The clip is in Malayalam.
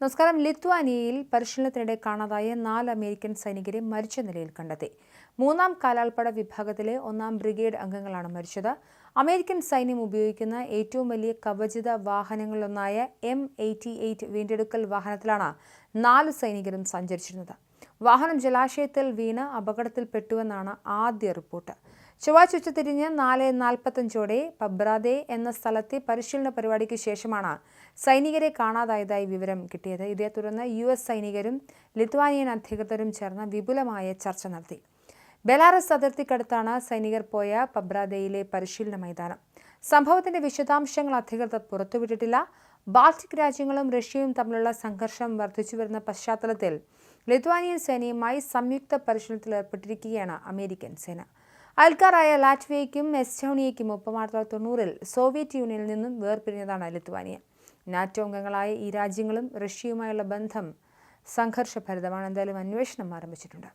നമസ്കാരം. ലിത്വാനിയയിൽ പരിശീലനത്തിനിടെ കാണാതായ നാല് അമേരിക്കൻ സൈനികരെ മരിച്ച നിലയിൽ കണ്ടെത്തി. മൂന്നാം കാലാൾപ്പട വിഭാഗത്തിലെ ഒന്നാം ബ്രിഗേഡ് അംഗങ്ങളാണ് മരിച്ചത്. അമേരിക്കൻ സൈന്യം ഉപയോഗിക്കുന്ന ഏറ്റവും വലിയ കവചിത വാഹനങ്ങളിലൊന്നായ എം എയ്റ്റി എയ്റ്റ് വീണ്ടെടുക്കൽ വാഹനത്തിലാണ് നാല് സൈനികരും സഞ്ചരിച്ചിരുന്നത്. വാഹനം ജലാശയത്തിൽ വീണ് അപകടത്തിൽപ്പെട്ടുവെന്നാണ് ആദ്യ റിപ്പോർട്ട്. ചൊവ്വാഴ്ച ഉച്ചതിരിഞ്ഞ് നാല് നാൽപ്പത്തഞ്ചോടെ പബ്രാദെ എന്ന സ്ഥലത്തെ പരിശീലന പരിപാടിക്ക് ശേഷമാണ് സൈനികരെ കാണാതായതായി വിവരം കിട്ടിയത്. ഇതേ തുടർന്ന് യു എസ് സൈനികരും ലിത്വാനിയൻ അധികൃതരും ചേർന്ന് വിപുലമായ ചർച്ച നടത്തി. ബെലാറസ് അതിർത്തിക്കടുത്താണ് സൈനികർ പോയ പബ്രാദയിലെ പരിശീലന മൈതാനം. സംഭവത്തിന്റെ വിശദാംശങ്ങൾ അധികൃതർ പുറത്തുവിട്ടിട്ടില്ല. ബാൾട്ടിക് രാജ്യങ്ങളും റഷ്യയും തമ്മിലുള്ള സംഘർഷം വർദ്ധിച്ചുവരുന്ന പശ്ചാത്തലത്തിൽ ലിത്വാനിയൻ സേനയുമായി സംയുക്ത പരിശീലനത്തിൽ ഏർപ്പെട്ടിരിക്കുകയാണ് അമേരിക്കൻ സേന. അയൽക്കാരായ ലാറ്റ്വിയയ്ക്കും എസ്റ്റോണിയയ്ക്കും ഒപ്പം ആയിരത്തി തൊള്ളായിരത്തി തൊണ്ണൂറിൽ സോവിയറ്റ് യൂണിയനിൽ നിന്നും വേർപിരിഞ്ഞതാണ് ലിത്വാനിയ. നാറ്റോ അംഗങ്ങളായ ഈ രാജ്യങ്ങളും റഷ്യയുമായുള്ള ബന്ധം സംഘർഷഭരിതമാണ് എന്തായാലും അന്വേഷണം ആരംഭിച്ചിട്ടുണ്ട്.